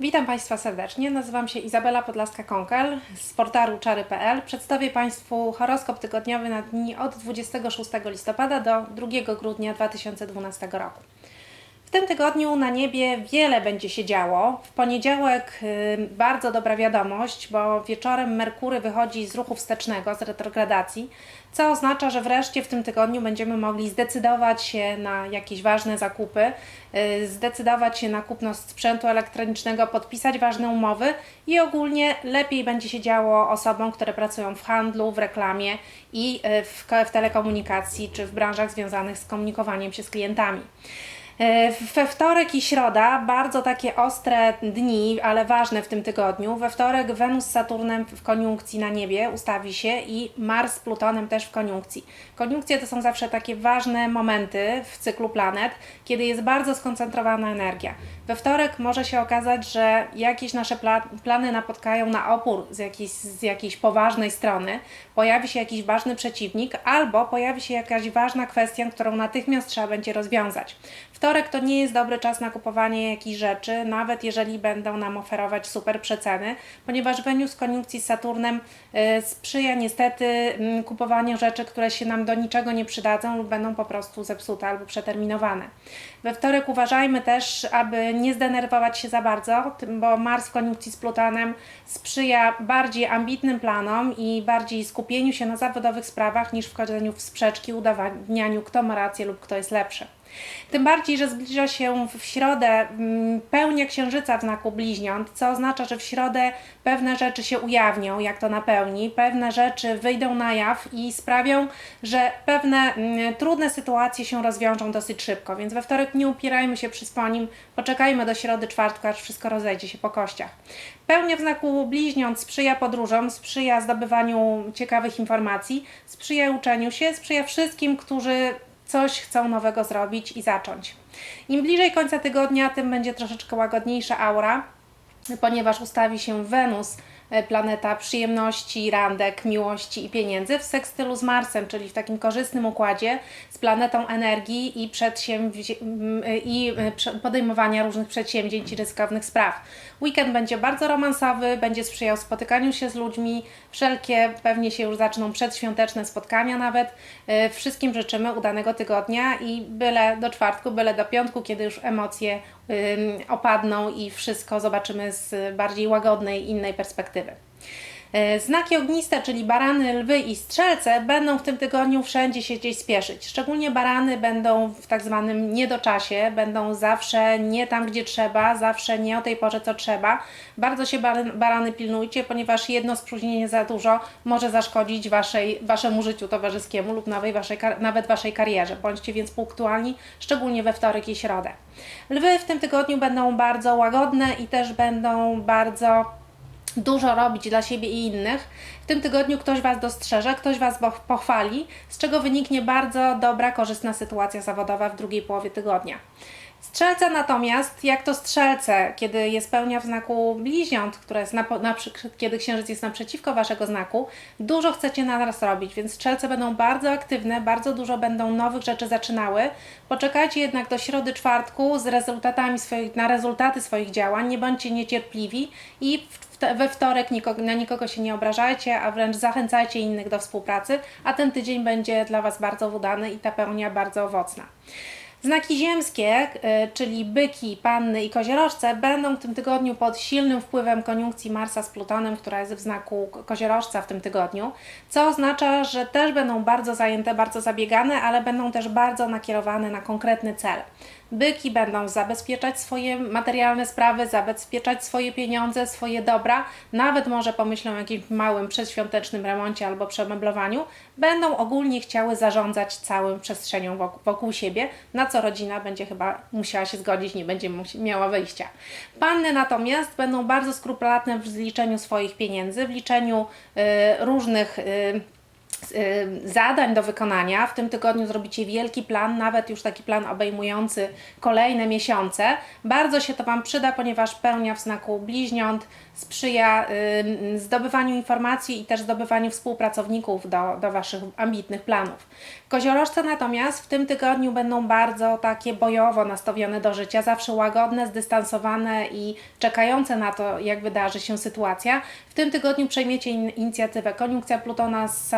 Witam Państwa serdecznie. Nazywam się Izabela Podlaska-Konkel z portalu czary.pl. Przedstawię Państwu horoskop tygodniowy na dni od 26 listopada do 2 grudnia 2012 roku. Tym tygodniu na niebie wiele będzie się działo. W poniedziałek y, bardzo dobra wiadomość, bo wieczorem Merkury wychodzi z ruchu wstecznego, z retrogradacji, co oznacza, że wreszcie w tym tygodniu będziemy mogli zdecydować się na jakieś ważne zakupy, y, zdecydować się na kupno sprzętu elektronicznego, podpisać ważne umowy i ogólnie lepiej będzie się działo osobom, które pracują w handlu, w reklamie i y, w telekomunikacji czy w branżach związanych z komunikowaniem się z klientami. E, We wtorek i środa bardzo takie ostre dni, ale ważne w tym tygodniu. We wtorek Wenus z Saturnem w koniunkcji na niebie ustawi się i Mars z Plutonem też w koniunkcji. Koniunkcje to są zawsze takie ważne momenty w cyklu planet, kiedy jest bardzo skoncentrowana energia. We wtorek może się okazać, że jakieś nasze pla plany napotkają na opór z jakiejś, z jakiejś poważnej strony, pojawi się jakiś ważny przeciwnik albo pojawi się jakaś ważna kwestia, którą natychmiast trzeba będzie rozwiązać. Wtorek to nie jest dobry czas na kupowanie jakichś rzeczy, nawet jeżeli będą nam oferować super przeceny, ponieważ Wenus koniunkcji z Saturnem y, sprzyja niestety mm, kupowaniu rzeczy, które się nam do niczego nie przydadzą lub będą po prostu zepsute albo przeterminowane. We wtorek uważajmy też, aby nie zdenerwować się za bardzo, bo Mars w koniunkcji z Plutonem sprzyja bardziej ambitnym planom i bardziej skupieniu się na zawodowych sprawach niż wchodzeniu w sprzeczki, udowadnianiu kto ma rację lub kto jest lepszy. Tym bardziej, że zbliża się w środę mm, pełnia księżyca w znaku bliźniąt, co oznacza, że w środę pewne rzeczy się ujawnią, jak to napełni, pewne rzeczy wyjdą na jaw i sprawią, że pewne mm, trudne sytuacje się rozwiążą dosyć szybko. Więc we wtorek nie upierajmy się przy poczekajmy do środy, czwartku, aż wszystko rozejdzie się po kościach. Pełnia w znaku bliźniąt sprzyja podróżom, sprzyja zdobywaniu ciekawych informacji, sprzyja uczeniu się, sprzyja wszystkim, którzy coś chcą nowego zrobić i zacząć. Im bliżej końca tygodnia, tym będzie troszeczkę łagodniejsza aura, ponieważ ustawi się Wenus, planeta przyjemności, randek, miłości i pieniędzy w sekstylu z Marsem, czyli w takim korzystnym układzie z planetą energii i, m, i e, podejmowania różnych przedsięwzięć i ryzykownych spraw. Weekend będzie bardzo romansowy, będzie sprzyjał spotykaniu się z ludźmi, wszelkie pewnie się już zaczną przedświąteczne spotkania nawet. E, Wszystkim życzymy udanego tygodnia i byle do czwartku, byle do piątku, kiedy już emocje opadną i wszystko zobaczymy z bardziej łagodnej, innej perspektywy. E, Znaki ogniste, czyli barany, lwy i strzelce, będą w tym tygodniu wszędzie się gdzieś spieszyć. Szczególnie barany będą w tak zwanym niedoczasie, będą zawsze nie tam, gdzie trzeba, zawsze nie o tej porze, co trzeba. Bardzo się bar- barany pilnujcie, ponieważ jedno spóźnienie za dużo może zaszkodzić waszej, waszemu życiu towarzyskiemu lub nawet waszej, nawet waszej karierze. Bądźcie więc punktualni, szczególnie we wtorek i środę. Lwy w tym tygodniu będą bardzo łagodne i też będą bardzo dużo robić dla siebie i innych. W tym tygodniu ktoś Was dostrzeże, ktoś Was pochwali, z czego wyniknie bardzo dobra, korzystna sytuacja zawodowa w drugiej połowie tygodnia. Strzelce natomiast, jak to strzelce, kiedy jest pełnia w znaku bliźniąt, które jest na, na, kiedy księżyc jest naprzeciwko Waszego znaku, dużo chcecie naraz robić, więc strzelce będą bardzo aktywne, bardzo dużo będą nowych rzeczy zaczynały. Poczekajcie jednak do środy, czwartku z rezultatami swoich, na rezultaty swoich działań, nie bądźcie niecierpliwi i w, we wtorek nikogo, na nikogo się nie obrażajcie, a wręcz zachęcajcie innych do współpracy, a ten tydzień będzie dla Was bardzo udany i ta pełnia bardzo owocna. Znaki ziemskie, y, czyli byki, panny i koziorożce, będą w tym tygodniu pod silnym wpływem koniunkcji Marsa z Plutonem, która jest w znaku ko- koziorożca w tym tygodniu, co oznacza, że też będą bardzo zajęte, bardzo zabiegane, ale będą też bardzo nakierowane na konkretny cel. Byki będą zabezpieczać swoje materialne sprawy, zabezpieczać swoje pieniądze, swoje dobra, nawet może pomyślą o jakimś małym przedświątecznym remoncie albo przemeblowaniu, będą ogólnie chciały zarządzać całą przestrzenią wokół, wokół siebie, na co rodzina będzie chyba musiała się zgodzić, nie będzie miała wyjścia. Panny natomiast będą bardzo skrupulatne w liczeniu swoich pieniędzy, w liczeniu y, różnych y, zadań do wykonania. W tym tygodniu zrobicie wielki plan, nawet już taki plan obejmujący kolejne miesiące. Bardzo się to Wam przyda, ponieważ pełnia w znaku bliźniąt sprzyja zdobywaniu informacji i też zdobywaniu współpracowników do, do Waszych ambitnych planów. Koziorożce natomiast w tym tygodniu będą bardzo takie bojowo nastawione do życia, zawsze łagodne, zdystansowane i czekające na to, jak wydarzy się sytuacja. W tym tygodniu przejmiecie in- inicjatywę. Koniunkcja Plutona z,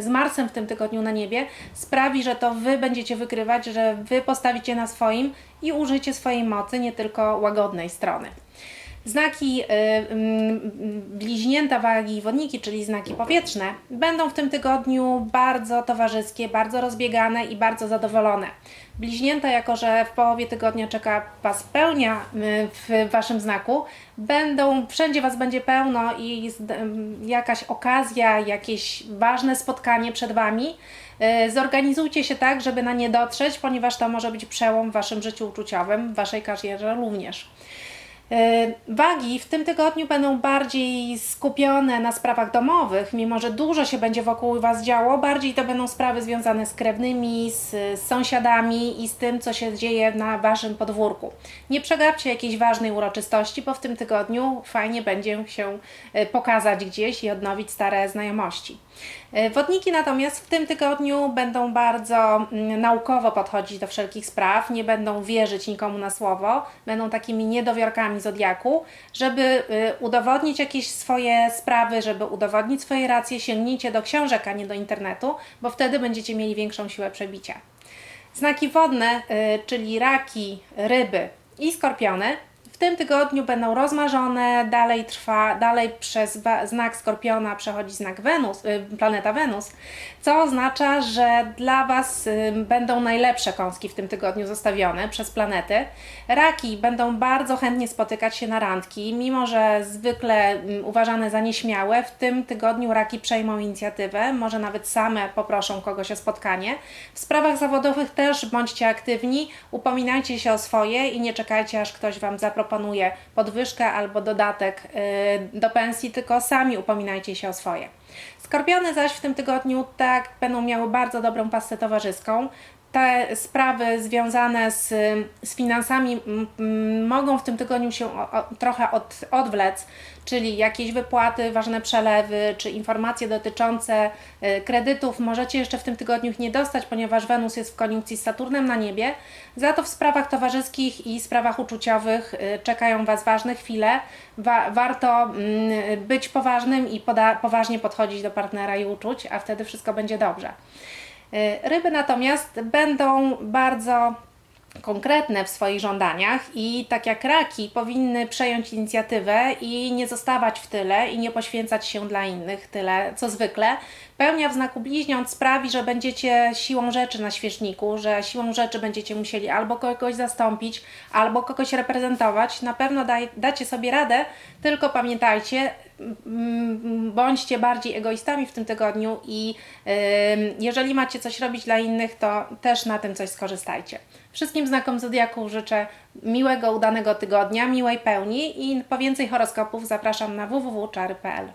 z Marsem w tym tygodniu na niebie sprawi, że to Wy będziecie wygrywać, że Wy postawicie na swoim i użycie swojej mocy, nie tylko łagodnej strony. Znaki y, mm, bliźnięta wagi i wodniki, czyli znaki powietrzne, będą w tym tygodniu bardzo towarzyskie, bardzo rozbiegane i bardzo zadowolone. Bliźnięta, jako że w połowie tygodnia czeka Was pełnia y, w Waszym znaku, będą, wszędzie Was będzie pełno i ym, jakaś okazja, jakieś ważne spotkanie przed Wami. Y, Zorganizujcie się tak, żeby na nie dotrzeć, ponieważ to może być przełom w Waszym życiu uczuciowym, w Waszej karierze również. E, Wagi w tym tygodniu będą bardziej skupione na sprawach domowych, mimo że dużo się będzie wokół Was działo, bardziej to będą sprawy związane z krewnymi, z, z sąsiadami i z tym, co się dzieje na Waszym podwórku. Nie przegapcie jakiejś ważnej uroczystości, bo w tym tygodniu fajnie będzie się e, pokazać gdzieś i odnowić stare znajomości. E, Wodniki natomiast w tym tygodniu będą bardzo mm, naukowo podchodzić do wszelkich spraw, nie będą wierzyć nikomu na słowo, będą takimi niedowiorkami zodiaku, żeby y, udowodnić jakieś swoje sprawy, żeby udowodnić swoje racje, sięgnijcie do książek, a nie do internetu, bo wtedy będziecie mieli większą siłę przebicia. Znaki wodne, y, czyli raki, ryby i skorpiony, w tym tygodniu będą rozmarzone, dalej trwa, dalej przez znak Skorpiona przechodzi znak Wenus, y, planeta Wenus, co oznacza, że dla Was y, będą najlepsze kąski w tym tygodniu zostawione przez planety. Raki będą bardzo chętnie spotykać się na randki, mimo że zwykle mm, uważane za nieśmiałe, w tym tygodniu raki przejmą inicjatywę, może nawet same poproszą kogoś o spotkanie. W sprawach zawodowych też bądźcie aktywni, upominajcie się o swoje i nie czekajcie, aż ktoś Wam zaproponuje podwyżkę albo dodatek y, do pensji, tylko sami upominajcie się o swoje. Skorpiony zaś w tym tygodniu tak będą miały bardzo dobrą pasę towarzyską. Te sprawy związane z, z finansami mogą w tym tygodniu się o, o, trochę od, odwlec, czyli jakieś wypłaty, ważne przelewy, czy informacje dotyczące y, kredytów. Możecie jeszcze w tym tygodniu nie dostać, ponieważ Wenus jest w koniunkcji z Saturnem na niebie. Za to w sprawach towarzyskich i sprawach uczuciowych y, czekają Was ważne chwile. Wa- warto mm, być poważnym i poważnie podchodzić do partnera i uczuć, a wtedy wszystko będzie dobrze. Y, Ryby natomiast będą bardzo konkretne w swoich żądaniach i tak jak raki powinny przejąć inicjatywę i nie zostawać w tyle i nie poświęcać się dla innych tyle co zwykle. Pełnia w znaku bliźniąt sprawi, że będziecie siłą rzeczy na świeczniku, że siłą rzeczy będziecie musieli albo kogoś zastąpić, albo kogoś reprezentować. Na pewno daj, dacie sobie radę, tylko pamiętajcie, bądźcie bardziej egoistami w tym tygodniu i jeżeli macie coś robić dla innych, to też na tym coś skorzystajcie. Wszystkim znakom Zodiaku życzę miłego, udanego tygodnia, miłej pełni i po więcej horoskopów zapraszam na www.czary.pl.